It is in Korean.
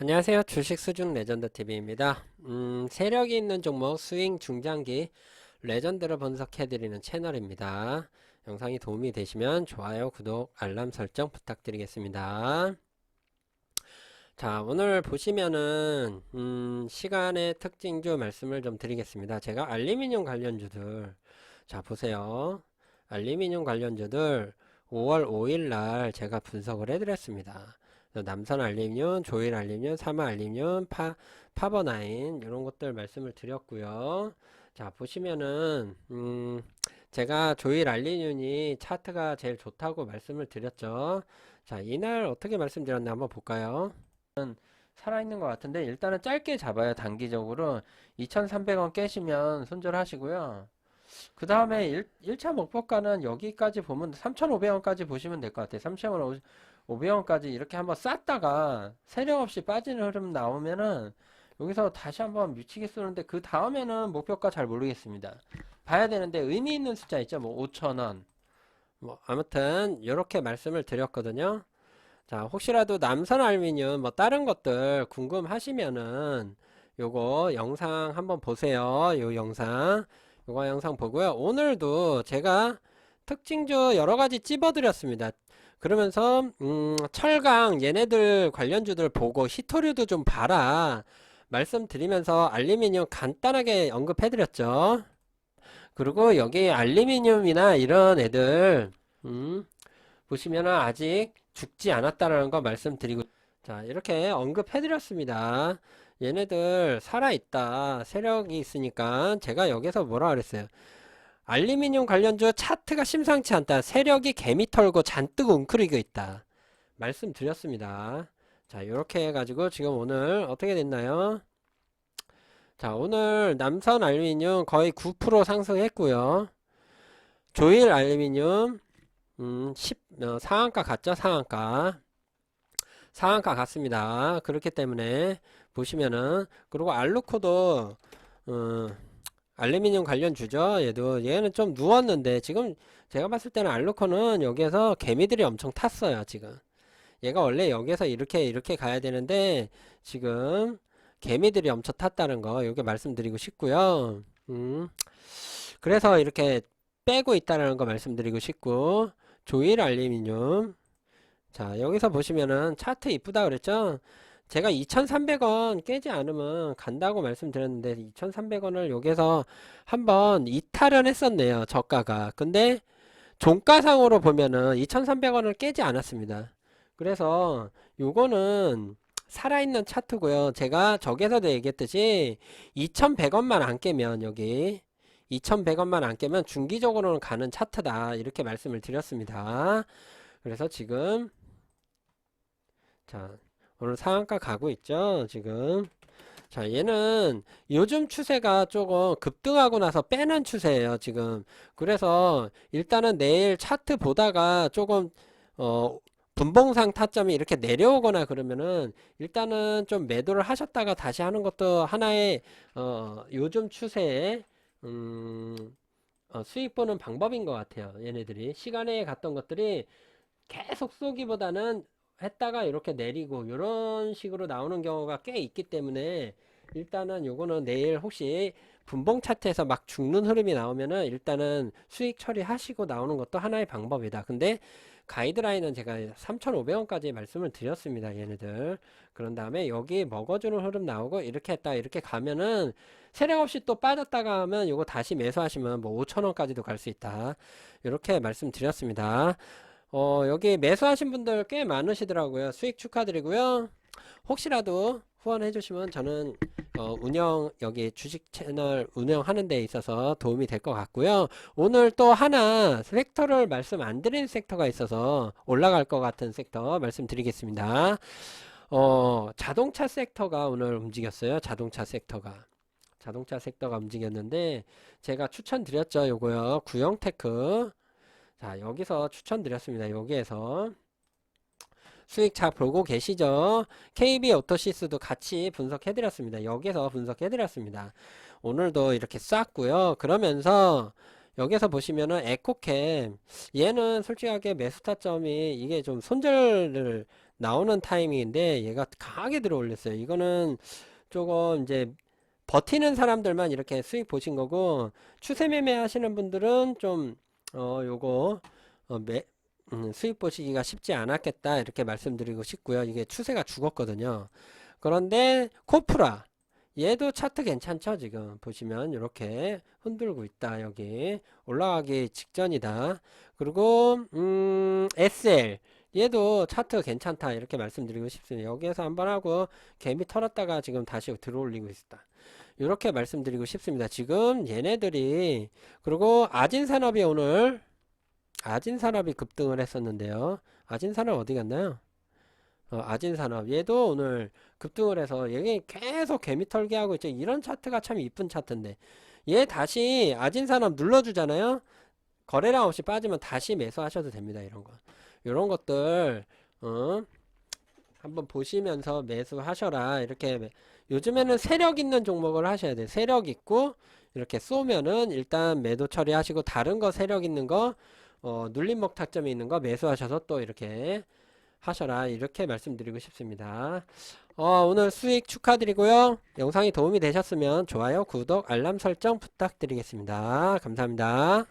안녕하세요. 주식 수준 레전드 TV입니다. 음, 세력이 있는 종목 스윙 중장기 레전드를 분석해드리는 채널입니다. 영상이 도움이 되시면 좋아요, 구독, 알람 설정 부탁드리겠습니다. 자, 오늘 보시면은 음, 시간의 특징주 말씀을 좀 드리겠습니다. 제가 알루미늄 관련주들 자 보세요. 알루미늄 관련주들 5월 5일 날 제가 분석을 해드렸습니다. 남선 알림륨, 조일 알림륨, 사마 알림륨, 파, 파버나인 이런 것들 말씀을 드렸고요. 자 보시면은 음, 제가 조일 알림륨이 차트가 제일 좋다고 말씀을 드렸죠. 자 이날 어떻게 말씀드렸나 한번 볼까요? 살아있는 것 같은데 일단은 짧게 잡아요 단기적으로 2300원 깨시면 손절하시고요. 그 다음에 1, 차 목표가는 여기까지 보면 3,500원까지 보시면 될 것 같아요. 3,500원 까지 이렇게 한번 쌌다가 세력 없이 빠지는 흐름 나오면은 여기서 다시 한번 미치게 쏘는데 그 다음에는 목표가 잘 모르겠습니다. 봐야 되는데 의미 있는 숫자 있죠? 뭐 5,000원. 뭐 아무튼 이렇게 말씀을 드렸거든요. 자, 혹시라도 남선 알루미늄 뭐 다른 것들 궁금하시면은 요거 영상 한번 보세요. 요 영상. 요거 영상 보고요. 오늘도 제가 특징주 여러 가지 찝어드렸습니다. 그러면서 음, 철강 얘네들 관련주들 보고 히토류도 좀 봐라 말씀드리면서 알루미늄 간단하게 언급해드렸죠. 그리고 여기 알루미늄이나 이런 애들 음, 보시면은 아직 죽지 않았다라는 거 말씀드리고 자 이렇게 언급해드렸습니다. 얘네들 살아있다 세력이 있으니까 제가 여기서 뭐라 그랬어요. 알루미늄 관련주 차트가 심상치 않다. 세력이 개미 털고 잔뜩 웅크리고 있다. 말씀드렸습니다. 자, 이렇게 해가지고 지금 오늘 어떻게 됐나요? 자, 오늘 남선 알루미늄 거의 9% 상승했고요. 조일 알루미늄 음, 10, 어, 상한가 갔죠? 상한가. 상한가 갔습니다. 그렇기 때문에 보시면은 그리고 알루코도 어, 알루미늄 관련 주죠. 얘도 얘는 좀 누웠는데 지금 제가 봤을 때는 알루코는 여기에서 개미들이 엄청 탔어요. 지금 얘가 원래 여기서 이렇게 이렇게 가야 되는데 지금 개미들이 엄청 탔다는 거 여기 말씀드리고 싶고요. 음, 그래서 이렇게 빼고 있다는 거 말씀드리고 싶고 조일 알루미늄 자 여기서 보시면은 차트 이쁘다 그랬죠? 제가 2,300원 깨지 않으면 간다고 말씀드렸는데 2,300원을 여기서 한번 이탈은 했었네요. 저가가. 근데 종가상으로 보면은 2,300원을 깨지 않았습니다. 그래서 요거는 살아있는 차트고요. 제가 저기서도 얘기했듯이 2,100원만 안 깨면 여기 2,100원만 안 깨면 중기적으로는 가는 차트다. 이렇게 말씀을 드렸습니다. 그래서 지금 자 오늘 상한가 가고 있죠 지금? 자 얘는 요즘 추세가 조금 급등하고 나서 빼는 추세예요 지금. 그래서 일단은 내일 차트 보다가 조금 어 분봉상 타점이 이렇게 내려오거나 그러면은 일단은 좀 매도를 하셨다가 다시 하는 것도 하나의 어 요즘 추세에 음 어, 수익 보는 방법인 것 같아요 얘네들이. 시간에 갔던 것들이 계속 쏘기보다는 했다가 이렇게 내리고 이런 식으로 나오는 경우가 꽤 있기 때문에 일단은 요거는 내일 혹시 분봉 차트에서 막 죽는 흐름이 나오면은 일단은 수익 처리하시고 나오는 것도 하나의 방법이다. 근데 가이드라인은 제가 3,500원까지 말씀을 드렸습니다. 얘네들. 그런 다음에 여기 먹어주는 흐름 나오고 이렇게 했다 이렇게 가면은 세력 없이 또 빠졌다가 하면 요거 다시 매수하시면 뭐 5,000원까지도 갈 수 있다. 이렇게 말씀드렸습니다. 어, 여기 매수하신 분들 꽤 많으시더라고요. 수익 축하드리고요. 혹시라도 후원해 주시면 저는 어, 운영 여기 주식 채널 운영하는 데 있어서 도움이 될 것 같고요. 오늘 또 하나 섹터를 말씀 안 드린 섹터가 있어서 올라갈 것 같은 섹터 말씀드리겠습니다. 어, 자동차 섹터가 오늘 움직였어요. 자동차 섹터가. 자동차 섹터가 움직였는데 제가 추천드렸죠. 요거요. 구형테크 자, 여기서 추천드렸습니다. 여기에서 수익 잘 보고 계시죠? KB 오토시스도 같이 분석해드렸습니다. 여기서 분석해드렸습니다. 오늘도 이렇게 쌌고요. 그러면서 여기서 보시면은 에코캠 얘는 솔직하게 매수 타점이 이게 좀 손절을 나오는 타이밍인데 얘가 강하게 들어 올렸어요. 이거는 조금 이제 버티는 사람들만 이렇게 수익 보신 거고 추세 매매 하시는 분들은 좀 어 요거 어, 매, 음, 수익 보시기가 쉽지 않았겠다 이렇게 말씀드리고 싶고요. 이게 추세가 죽었거든요. 그런데 코프라 얘도 차트 괜찮죠? 지금 보시면 이렇게 흔들고 있다. 여기 올라가기 직전이다. 그리고 음, SL 얘도 차트 괜찮다 이렇게 말씀드리고 싶습니다. 여기에서 한번 하고 개미 털었다가 지금 다시 들어올리고 있다. 이렇게 말씀드리고 싶습니다. 지금 얘네들이 그리고 아진산업이 오늘 아진산업이 급등을 했었는데요. 아진산업 어디 갔나요? 어, 아진산업 얘도 오늘 급등을 해서 얘게 계속 개미 털기 하고 있죠. 이런 차트가 참 이쁜 차트인데 얘 다시 아진산업 눌러주잖아요. 거래량 없이 빠지면 다시 매수하셔도 됩니다. 이런 거. 이런 것들 어, 한번 보시면서 매수하셔라. 이렇게 매- 요즘에는 세력 있는 종목을 하셔야 돼요. 세력 있고 이렇게 쏘면은 일단 매도 처리하시고 다른 거 세력 있는 거 어, 눌림목 타점이 있는 거 매수하셔서 또 이렇게 하셔라. 이렇게 말씀드리고 싶습니다. 어, 오늘 수익 축하드리고요. 영상이 도움이 되셨으면 좋아요, 구독, 알람 설정 부탁드리겠습니다. 감사합니다.